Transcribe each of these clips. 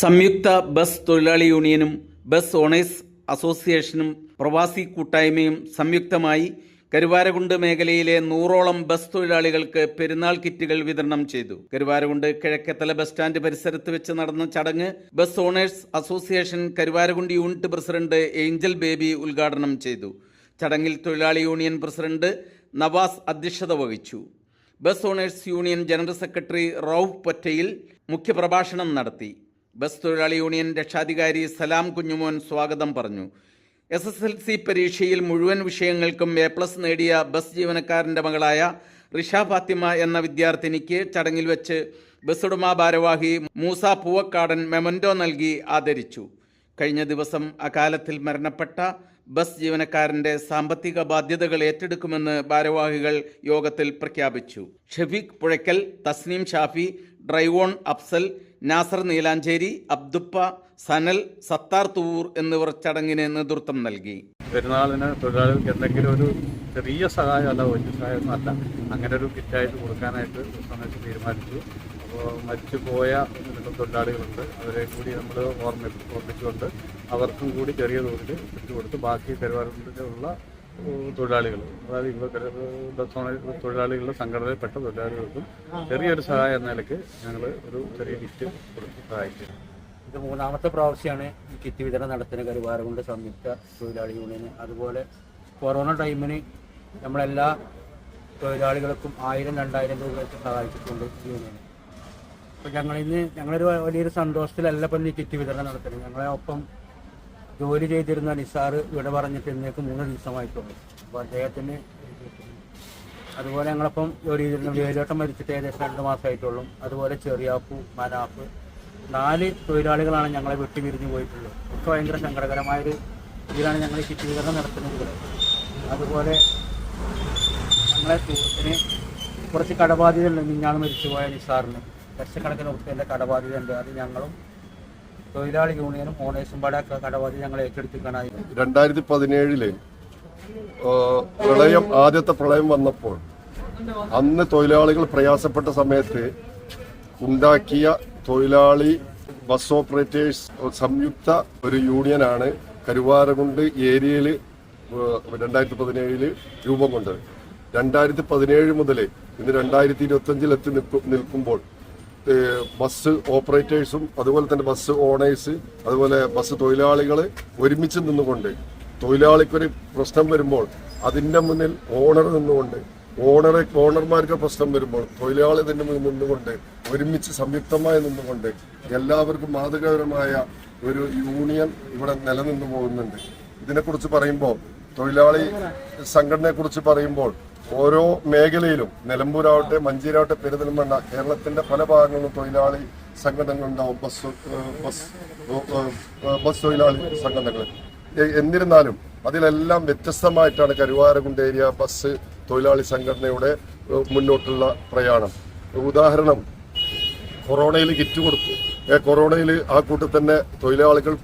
സംയുക്ത ബസ് തൊഴിലാളി യൂണിയനും ബസ് ഓണേഴ്സ് അസോസിയേഷനും പ്രവാസി കൂട്ടായ്മയും സംയുക്തമായി കരുവാരകുണ്ട് മേഖലയിലെ നൂറോളം ബസ് തൊഴിലാളികൾക്ക് പെരുന്നാൾ കിറ്റുകൾ വിതരണം ചെയ്തു. കരുവാരകുണ്ട് കിഴക്കത്തല ബസ് സ്റ്റാൻഡ് പരിസരത്ത് വെച്ച് നടന്ന ചടങ്ങ് bus owners association Karuvarakundu unit president Angel Baby ഉദ്ഘാടനം ചെയ്തു. ചടങ്ങിൽ തൊഴിലാളി യൂണിയൻ പ്രസിഡന്റ് നവാസ് അധ്യക്ഷത വഹിച്ചു. Bus owners union general secretary Rauf Pottayil മുഖ്യപ്രഭാഷണം നടത്തി. ബസ് തൊഴിലാളി യൂണിയൻ രക്ഷാധികാരി സലാം കുഞ്ഞുമോൻ സ്വാഗതം പറഞ്ഞു. എസ് എസ് എൽ സി പരീക്ഷയിൽ മുഴുവൻ വിഷയങ്ങൾക്കും എ പ്ലസ് നേടിയ ബസ് ജീവനക്കാരന്റെ മകളായ റിഷ ഫാത്തിമ എന്ന വിദ്യാർത്ഥിനിക്ക് ചടങ്ങിൽ വെച്ച് ബസ് ഉടമ ഭാരവാഹി മൂസ പൂവക്കാടൻ മെമന്റോ നൽകി ആദരിച്ചു. കഴിഞ്ഞ ദിവസം അകാലത്തിൽ മരണപ്പെട്ട ബസ് ജീവനക്കാരന്റെ സാമ്പത്തിക ബാധ്യതകൾ ഏറ്റെടുക്കുമെന്ന് ഭാരവാഹികൾ യോഗത്തിൽ പ്രഖ്യാപിച്ചു. ഷഫീഖ് പുഴയ്ക്കൽ തസ്നീം ഷാഫി ഡ്രൈവോൺ അഫ്സൽ നാസർ നീലാഞ്ചേരി അബ്ദുപ്പ സനൽ സത്താർ തൂർ എന്നിവർ ചടങ്ങിന് നേതൃത്വം നൽകി. പെരുന്നാളിന് തൊഴിലാളികൾക്ക് എന്തെങ്കിലും ഒരു ചെറിയ സഹായം അല്ല വലിയ സഹായം അല്ല. അങ്ങനെ ഒരു കിറ്റായിട്ട് കൊടുക്കാനായിട്ട് സമയത്ത് തീരുമാനിച്ചു. അപ്പോൾ മരിച്ചു പോയ തൊഴിലാളികളുണ്ട്. അവരെ കൂടി നമ്മൾ ഓർമ്മ ഓർമ്മിച്ചുകൊണ്ട് അവർക്കും കൂടി ചെറിയ തോതിൽ കൊടുത്ത് ബാക്കി കരുവാരൂരിലുള്ള തൊഴിലാളികൾ. അതായത് ഓണർ തൊഴിലാളികളുടെ സംഘടനയിൽപ്പെട്ട തൊഴിലാളികൾക്കും ചെറിയൊരു സഹായം എന്ന നിലയ്ക്ക് ഞങ്ങൾ ഒരു ചെറിയ കിറ്റ് സഹായിച്ചു ഇത് മൂന്നാമത്തെ പ്രാവശ്യമാണ് ഈ കിറ്റ് വിതരണം നടത്തുന്ന കരുവാരകുണ്ട് സംയുക്ത തൊഴിലാളി യൂണിയന്. അതുപോലെ കൊറോണ ടൈമിന് നമ്മളെല്ലാ തൊഴിലാളികൾക്കും ആയിരം രണ്ടായിരം രൂപ വെച്ച് സഹായിച്ചിട്ടുണ്ട് യൂണിയന്. അപ്പോൾ ഞങ്ങളിന്ന് ഞങ്ങളൊരു വലിയൊരു സന്തോഷത്തിലല്ല ഇപ്പം ഈ കിറ്റ് വിതരണം നടത്തുന്നത്. ഞങ്ങളെ ഒപ്പം ജോലി ചെയ്തിരുന്ന നിസാർ ഇവിടെ പറഞ്ഞിട്ട് ഇന്നേക്ക് മൂന്ന് ദിവസമായിട്ടുള്ളൂ. അപ്പോൾ അദ്ദേഹത്തിന് അതുപോലെ ഞങ്ങളപ്പം ജോലി ചെയ്തിരുന്ന വേലോട്ടം മരിച്ചിട്ട് ഏകദേശം രണ്ട് മാസമായിട്ടുള്ളൂ. അതുപോലെ ചെറിയാപ്പു മനാഫ് നാല് തൊഴിലാളികളാണ് ഞങ്ങളെ വെട്ടി വിരിഞ്ഞു പോയിട്ടുള്ളത്. ഒക്കെ ഭയങ്കര സങ്കടകരമായൊരു ഇതിലാണ് ഞങ്ങൾ ഈ ചിത്രീകരണം നടത്തുന്നത്. അതുപോലെ ഞങ്ങളെ സുഹൃത്തിന് കുറച്ച് കടബാധ്യതയുണ്ട്. മിഞ്ഞാണ് മരിച്ചുപോയ നിസാറിന്. ലക്ഷക്കണക്കിന് ഉറുപ്പ്യന്റെ കടബാധ്യത ഉണ്ട് അത് ഞങ്ങളും തൊഴിലാളി യൂണിയനും ഓണേഴ്സും പാടെ കടവാതി ഞങ്ങൾ ഏറ്റെടുത്തിക്കാനായി രണ്ടായിരത്തി പതിനേഴിൽ പ്രളയം ആദ്യത്തെ പ്രളയം വന്നപ്പോൾ അന്ന് തൊഴിലാളികൾ പ്രയാസപ്പെട്ട സമയത്ത് ഉണ്ടാക്കിയ തൊഴിലാളി ബസ് ഓപ്പറേറ്റേഴ്സ് സംയുക്ത ഒരു യൂണിയനാണ് കരുവാരകുണ്ട് ഏരിയയിൽ രണ്ടായിരത്തി പതിനേഴിൽ രൂപം കൊണ്ടത്. രണ്ടായിരത്തി പതിനേഴ് മുതൽ ഇന്ന് രണ്ടായിരത്തി ഇരുപത്തി അഞ്ചിൽ എത്തി നിൽക്കുമ്പോൾ ബസ് ഓപ്പറേറ്റേഴ്സും അതുപോലെ തന്നെ ബസ് ഓണേഴ്സ് അതുപോലെ ബസ് തൊഴിലാളികൾ ഒരുമിച്ച് നിന്നുകൊണ്ട് തൊഴിലാളിക്കൊരു പ്രശ്നം വരുമ്പോൾ അതിന്റെ മുന്നിൽ ഓണർ നിന്നുകൊണ്ട് ഓണറെ ഓണർമാർക്ക് പ്രശ്നം വരുമ്പോൾ തൊഴിലാളി തന്നെ നിന്നുകൊണ്ട് ഒരുമിച്ച് സംയുക്തമായി നിന്നുകൊണ്ട് എല്ലാവർക്കും മാതൃകാപരമായ ഒരു യൂണിയൻ ഇവിടെ നിലനിന്നു പോകുന്നുണ്ട്. ഇതിനെക്കുറിച്ച് പറയുമ്പോൾ തൊഴിലാളി സംഘടനയെക്കുറിച്ച് പറയുമ്പോൾ ഓരോ മേഖലയിലും നിലമ്പൂരാവട്ടെ മഞ്ചേരാവട്ടെ പെരുന്തൽമണ്ണ കേരളത്തിന്റെ പല ഭാഗങ്ങളിലും തൊഴിലാളി സംഘടനകളുണ്ടാവും. ബസ് ബസ് ബസ് തൊഴിലാളി സംഘടനകൾ എന്നിരുന്നാലും അതിലെല്ലാം വ്യത്യസ്തമായിട്ടാണ് കരുവാരകുണ്ട് ഏരിയ ബസ് തൊഴിലാളി സംഘടനയുടെ മുന്നോട്ടുള്ള പ്രയാണം. ഉദാഹരണം കൊറോണയിൽ കിറ്റ് കൊടുത്തു. കൊറോണയിൽ ആ കൂട്ടത്തിൽ തന്നെ തൊഴിലാളികൾ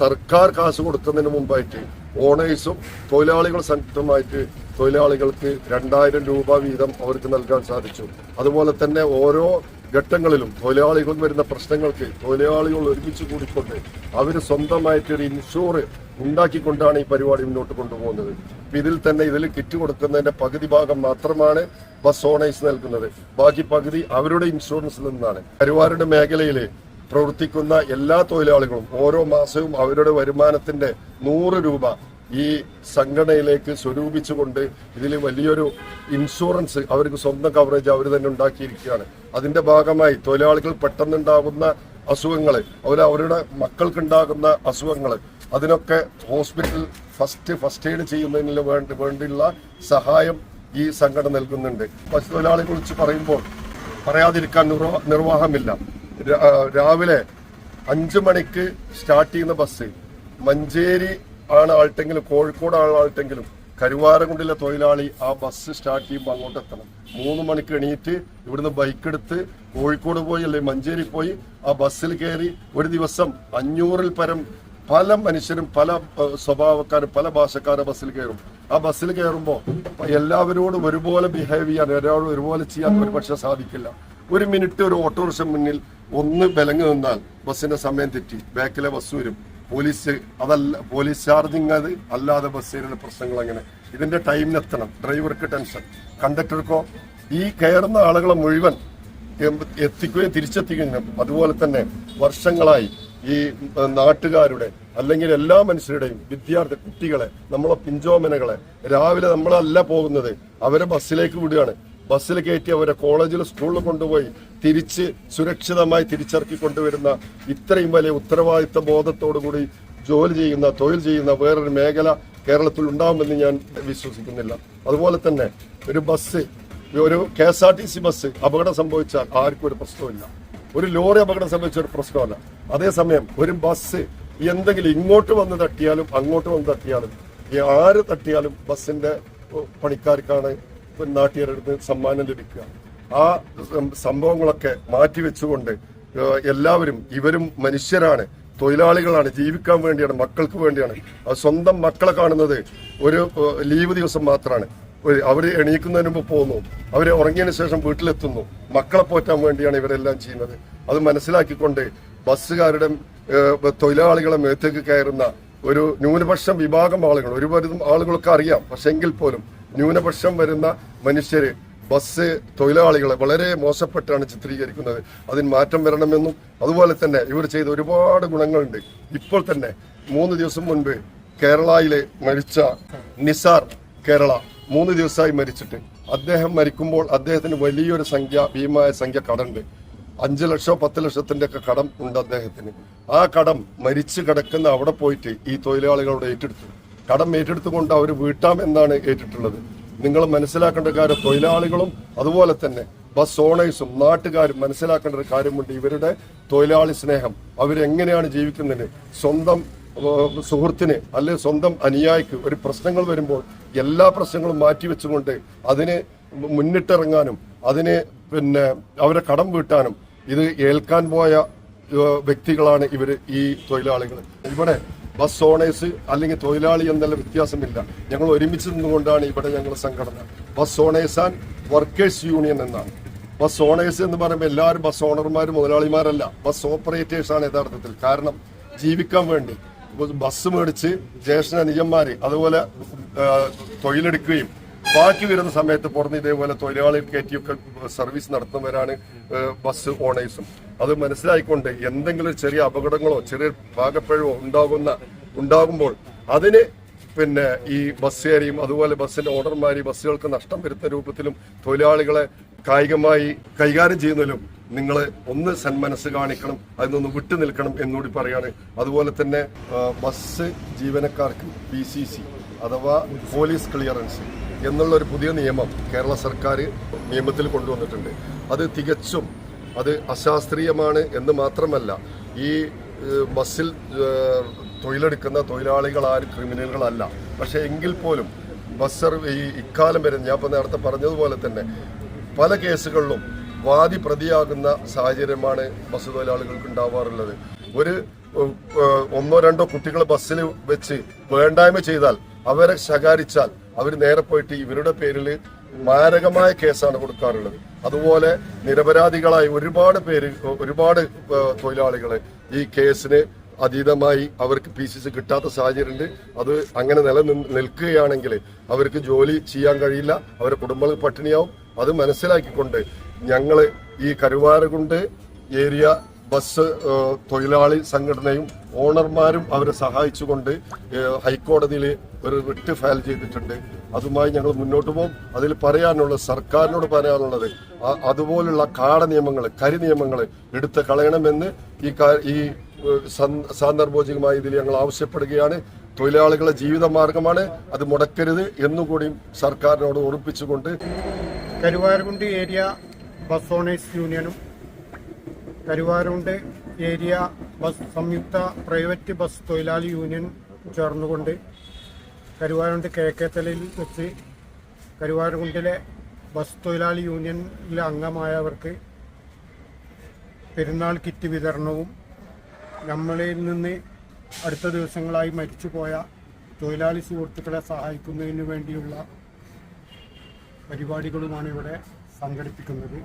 സർക്കാർ കാശ് കൊടുക്കുന്നതിന് മുമ്പായിട്ട് ഓണേഴ്സും തൊഴിലാളികൾ സംയുക്തമായിട്ട് തൊഴിലാളികൾക്ക് രണ്ടായിരം രൂപ വീതം അവർക്ക് നൽകാൻ സാധിച്ചു. അതുപോലെ തന്നെ ഓരോ ഘട്ടങ്ങളിലും തൊഴിലാളികൾ വരുന്ന പ്രശ്നങ്ങൾക്ക് തൊഴിലാളികൾ ഒരുമിച്ച് കൂടിക്കൊണ്ട് അവർ സ്വന്തമായിട്ട് ഒരു ഉണ്ടാക്കിക്കൊണ്ടാണ് ഈ പരിപാടി മുന്നോട്ട് കൊണ്ടുപോകുന്നത്. ഇതിൽ തന്നെ ഇതിൽ കിറ്റ് കൊടുക്കുന്നതിന്റെ പകുതി ഭാഗം മാത്രമാണ് ബസ് ഓണേഴ്സ് നൽകുന്നത്. ബാക്കി പകുതി അവരുടെ ഇൻഷുറൻസിൽ നിന്നാണ്. കരുവാരുടെ മേഖലയിൽ പ്രവർത്തിക്കുന്ന എല്ലാ തൊഴിലാളികളും ഓരോ മാസവും അവരുടെ വരുമാനത്തിന്റെ നൂറ് രൂപ ഈ സംഘടനയിലേക്ക് സ്വരൂപിച്ചുകൊണ്ട് ഇതിൽ വലിയൊരു ഇൻഷുറൻസ് അവർക്ക് സ്വന്തം കവറേജ് അവർ തന്നെ ഉണ്ടാക്കിയിരിക്കുകയാണ്. അതിന്റെ ഭാഗമായി തൊഴിലാളികൾ പെട്ടെന്നുണ്ടാകുന്ന അസുഖങ്ങൾ അതുപോലെ അവരുടെ മക്കൾക്കുണ്ടാകുന്ന അസുഖങ്ങൾ അതിനൊക്കെ ഹോസ്പിറ്റൽ ഫസ്റ്റ് ഫസ്റ്റ് എയ്ഡ് ചെയ്യുന്നതിന് വേണ്ടി വേണ്ടിയുള്ള സഹായം ഈ സംഘടന നൽകുന്നുണ്ട്. മത്സ്യത്തൊഴിലാളികളെ കുറിച്ച് പറയുമ്പോൾ പറയാതിരിക്കാൻ നിർവാഹമില്ല. രാവിലെ അഞ്ചു മണിക്ക് സ്റ്റാർട്ട് ചെയ്യുന്ന ബസ് മഞ്ചേരി ആണ് ആൾട്ടെങ്കിലും കോഴിക്കോട് ആണ് ആൾട്ടെങ്കിലും കരുവാരകുണ്ടിലെ തൊഴിലാളി ആ ബസ് സ്റ്റാർട്ട് ചെയ്യുമ്പോൾ അങ്ങോട്ട് എത്തണം മൂന്ന് മണിക്ക് എണീറ്റ് ഇവിടുന്ന് ബൈക്ക് എടുത്ത് കോഴിക്കോട് പോയി അല്ലെങ്കിൽ മഞ്ചേരി പോയി ആ ബസ്സിൽ കയറി ഒരു ദിവസം അഞ്ഞൂറിൽ പരം പല മനുഷ്യരും പല സ്വഭാവക്കാരും പല ഭാഷക്കാരും ബസ്സിൽ കയറും. ആ ബസ്സിൽ കയറുമ്പോൾ എല്ലാവരോടും ഒരുപോലെ ബിഹേവ് ചെയ്യാൻ ഒരാളും ഒരുപോലെ ചെയ്യാൻ ഒരു പക്ഷെ സാധിക്കില്ല. ഒരു മിനിറ്റ് ഒരു ഓട്ടോറിക്ഷ മുന്നിൽ ഒന്ന് വിലങ്ങ് നിന്നാൽ ബസ്സിന്റെ സമയം തെറ്റി. ബാക്കിലെ ബസ് വരും. പോലീസ് അതല്ല പോലീസ് ചാർജിങ് അത് അല്ലാതെ ബസ്സിലെ പ്രശ്നങ്ങൾ അങ്ങനെ. ഇതിന്റെ ടൈമിനെത്തണം ഡ്രൈവർക്ക് ടെൻഷൻ കണ്ടക്ടർക്കോ ഈ കയറുന്ന ആളുകളെ മുഴുവൻ എത്തിക്കുകയും തിരിച്ചെത്തിക്കുകയും അതുപോലെ തന്നെ വർഷങ്ങളായി ഈ നാട്ടുകാരുടെ അല്ലെങ്കിൽ എല്ലാ മനുഷ്യരുടെയും വിദ്യാർത്ഥി കുട്ടികളെ നമ്മളെ പിഞ്ചോമനകളെ രാവിലെ നമ്മളല്ല പോകുന്നത് അവരെ ബസ്സിലേക്ക് വിടുകയാണ്. ബസ്സിൽ കയറ്റി അവരെ കോളേജിൽ സ്കൂളിൽ കൊണ്ടുപോയി തിരിച്ച് സുരക്ഷിതമായി തിരിച്ചിറക്കി കൊണ്ടുവരുന്ന ഇത്രയും വലിയ ഉത്തരവാദിത്ത ബോധത്തോടു കൂടി ജോലി ചെയ്യുന്ന തൊഴിൽ ചെയ്യുന്ന വേറൊരു മേഖല കേരളത്തിൽ ഉണ്ടാവുമെന്ന് ഞാൻ വിശ്വസിക്കുന്നില്ല. അതുപോലെ തന്നെ ഒരു ബസ് ഒരു K S R T C bus അപകടം സംഭവിച്ചാൽ ആർക്കും ഒരു പ്രശ്നമില്ല ഒരു ലോറി അപകടം സംഭവിച്ച ഒരു പ്രശ്നമല്ല. അതേസമയം ഒരു ബസ് എന്തെങ്കിലും ഇങ്ങോട്ട് വന്ന് തട്ടിയാലും അങ്ങോട്ട് വന്ന് തട്ടിയാലും ആര് തട്ടിയാലും ബസ്സിന്റെ പണിക്കാർക്കാണ് പിന്നെ നാട്ടുകാരുടെ സമ്മാനം ലഭിക്കുക. ആ സംഭവങ്ങളൊക്കെ മാറ്റിവെച്ചുകൊണ്ട് എല്ലാവരും ഇവരും മനുഷ്യരാണ് തൊഴിലാളികളാണ് ജീവിക്കാൻ വേണ്ടിയാണ് മക്കൾക്ക് വേണ്ടിയാണ്. അത് സ്വന്തം മക്കളെ കാണുന്നത് ഒരു ലീവ് ദിവസം മാത്രമാണ് അവർ എണീക്കുന്നതിന് മുമ്പ് പോകുന്നു അവർ ഉറങ്ങിയതിന് ശേഷം വീട്ടിലെത്തുന്നു. മക്കളെ പോറ്റാൻ വേണ്ടിയാണ് ഇവരെല്ലാം ചെയ്യുന്നത്. അത് മനസ്സിലാക്കിക്കൊണ്ട് ബസ്സുകാരുടെ തൊഴിലാളികളെ മേത്തേക്ക് കയറുന്ന ഒരു ന്യൂനപക്ഷം വിഭാഗം ആളുകൾ ഒരുപാട് ആളുകളൊക്കെ അറിയാം. പക്ഷെങ്കിൽ പോലും ന്യൂനപക്ഷം വരുന്ന മനുഷ്യര് ബസ് തൊഴിലാളികളെ വളരെ മോശപ്പെട്ടാണ് ചിത്രീകരിക്കുന്നത്. അതിന് മാറ്റം വരണമെന്നും അതുപോലെ തന്നെ ഇവർ ചെയ്ത ഒരുപാട് ഗുണങ്ങളുണ്ട്. ഇപ്പോൾ തന്നെ മൂന്ന് ദിവസം മുൻപ് കേരളയിലെ മരിച്ച നിസാർ കേരള മൂന്ന് ദിവസമായി മരിച്ചിട്ട്. അദ്ദേഹം മരിക്കുമ്പോൾ അദ്ദേഹത്തിന് വലിയൊരു സംഖ്യ ഭീമായ സംഖ്യ കടമുണ്ട്. അഞ്ചു ലക്ഷോ പത്ത് ലക്ഷത്തിന്റെ ഒക്കെ കടം ഉണ്ട് അദ്ദേഹത്തിന്. ആ കടം മരിച്ചു കിടക്കുന്ന അവിടെ പോയിട്ട് ഈ തൊഴിലാളികളോട് ഏറ്റെടുത്തു. കടം ഏറ്റെടുത്തുകൊണ്ട് അവർ വീട്ടാം എന്നാണ് ഏറ്റിട്ടുള്ളത്. നിങ്ങൾ മനസ്സിലാക്കേണ്ട കാര്യം തൊഴിലാളികളും അതുപോലെ തന്നെ ബസ് ഓണേഴ്സും നാട്ടുകാരും മനസ്സിലാക്കേണ്ട ഒരു കാര്യമുണ്ട്. ഇവരുടെ തൊഴിലാളി സ്നേഹം അവരെങ്ങനെയാണ് ജീവിക്കുന്നത് സ്വന്തം സുഹൃത്തിന് അല്ലെ സ്വന്തം അനുയായിക്ക് ഒരു പ്രശ്നങ്ങൾ വരുമ്പോൾ എല്ലാ പ്രശ്നങ്ങളും മാറ്റിവെച്ചുകൊണ്ട് അതിനെ മുന്നിട്ടിറങ്ങാനും അതിന് പിന്നെ അവരെ കടം വീട്ടാനും ഇത് ഏൽക്കാൻ പോയ വ്യക്തികളാണ് ഇവർ ഈ തൊഴിലാളികൾ ഇവിടെ ബസ് ഓണേഴ്സ് അല്ലെങ്കിൽ തൊഴിലാളി എന്നുള്ള വ്യത്യാസമില്ല. ഞങ്ങൾ ഒരുമിച്ച് നിന്നുകൊണ്ടാണ് ഇവിടെ ഞങ്ങൾ സംഘടന. Bus owners and workers union എന്നാണ്. ബസ് ഓണേഴ്സ് എന്ന് പറയുമ്പോൾ എല്ലാവരും ബസ് ഓണർമാരും മുതലാളിമാരല്ല. ബസ് ഓപ്പറേറ്റേഴ്സ് ആണ് യഥാർത്ഥത്തിൽ. കാരണം ജീവിക്കാൻ വേണ്ടി ബസ് മേടിച്ച് ജ്യേഷ്ഠ അനുജന്മാര് അതുപോലെ തൊഴിലെടുക്കുകയും ബാക്കി വരുന്ന സമയത്ത് പുറത്ത് ഇതേപോലെ തൊഴിലാളികൾ കയറ്റിയൊക്കെ സർവീസ് നടത്തുന്നവരാണ് ബസ് ഓണേഴ്സും. അത് മനസ്സിലായിക്കൊണ്ട് എന്തെങ്കിലും ചെറിയ അപകടങ്ങളോ ചെറിയ പാകപ്പഴവോ ഉണ്ടാകുന്ന ഉണ്ടാകുമ്പോൾ അതിന് പിന്നെ ഈ ബസ്സുകാരെയും അതുപോലെ ബസ്സിന്റെ ഓണർമാരെയും ബസ്സുകൾക്ക് നഷ്ടം വരുത്ത രൂപത്തിലും തൊഴിലാളികളെ കായികമായി കൈകാര്യം ചെയ്യുന്നതിലും നിങ്ങൾ ഒന്ന് സന്മനസ് കാണിക്കണം അതിൽ നിന്ന് വിട്ടു നിൽക്കണം എന്നുകൂടി പറയാണ്. അതുപോലെ തന്നെ ബസ് ജീവനക്കാർക്ക് പി സി സി അഥവാ പോലീസ് ക്ലിയറൻസ് എന്നുള്ള ഒരു പുതിയ നിയമം കേരള സർക്കാർ നിയമത്തിൽ കൊണ്ടുവന്നിട്ടുണ്ട്. അത് തികച്ചും അത് അശാസ്ത്രീയമാണ് എന്ന് മാത്രമല്ല ഈ ബസ്സിൽ തൊഴിലെടുക്കുന്ന തൊഴിലാളികൾ ആരും ക്രിമിനലുകളല്ല. പക്ഷേ എങ്കിൽ പോലും ബസ് ഈ ഇക്കാലം വരെ ഞാൻ ഇപ്പോൾ നേരത്തെ പറഞ്ഞതുപോലെ തന്നെ പല കേസുകളിലും വാദി പ്രതിയാകുന്ന സാഹചര്യമാണ് ബസ് തൊഴിലാളികൾക്ക് ഉണ്ടാവാറുള്ളത്. ഒരു ഒന്നോ രണ്ടോ കുട്ടികൾ ബസ്സിൽ വെച്ച് വേണ്ടായ്മ ചെയ്താൽ അവരെ ശകാരിച്ചാൽ അവർ നേരെ പോയിട്ട് ഇവരുടെ പേരിൽ മാരകമായ കേസാണ് കൊടുക്കാറുള്ളത്. അതുപോലെ നിരപരാധികളായി ഒരുപാട് പേര് ഒരുപാട് തൊഴിലാളികളെ ഈ കേസിന് അതീതമായി അവർക്ക് പി സി സി കിട്ടാത്ത സാഹചര്യമുണ്ട്. അത് അങ്ങനെ നില നിൽക്കുകയാണെങ്കിൽ അവർക്ക് ജോലി ചെയ്യാൻ കഴിയില്ല. അവരുടെ കുടുംബങ്ങൾ പട്ടിണിയാവും. അത് മനസ്സിലാക്കിക്കൊണ്ട് ഞങ്ങൾ ഈ കരുവാരകുണ്ട് ഏരിയ ബസ് തൊഴിലാളി സംഘടനയും ഓണർമാരും അവരെ സഹായിച്ചുകൊണ്ട് ഹൈക്കോടതിയിൽ ഒരു റിട്ട് ഫയൽ ചെയ്തിട്ടുണ്ട്. അതുമായി ഞങ്ങൾ മുന്നോട്ട് പോകും. അതിൽ പറയാനുള്ള സർക്കാരിനോട് പറയാനുള്ളത് അതുപോലുള്ള കാട നിയമങ്ങൾ കരി നിയമങ്ങൾ എടുത്ത് കളയണമെന്ന് ഈ ഈ സാന്ദർഭോചികമായ സന്ദ- സാന്ദർഭോചികമായി ഇതിൽ ഞങ്ങൾ ആവശ്യപ്പെടുകയാണ്. തൊഴിലാളികളുടെ ജീവിത മാർഗമാണ്. അത് മുടക്കരുത് എന്നുകൂടിയും സർക്കാരിനോട് ഓർപ്പിച്ചുകൊണ്ട് കരുവാരകുണ്ടി ഏരിയ ബസ് ഓണേഴ്സ് യൂണിയനും കരുവാരുകുണ്ട് ഏരിയ ബസ് സംയുക്ത പ്രൈവറ്റ് ബസ് തൊഴിലാളി യൂണിയൻ ചേർന്നുകൊണ്ട് കരുവാരുണ്ട് തലയിൽ വെച്ച് കരുവാരുകുണ്ടിലെ ബസ് തൊഴിലാളി യൂണിയനിലെ അംഗമായവർക്ക് പെരുന്നാൾ കിറ്റ് വിതരണവും നമ്മളിൽ നിന്ന് അടുത്ത ദിവസങ്ങളായി മരിച്ചുപോയ തൊഴിലാളി സുഹൃത്തുക്കളെ സഹായിക്കുന്നതിന് വേണ്ടിയുള്ള പരിപാടികളുമാണ് ഇവിടെ സംഘടിപ്പിക്കുന്നത്.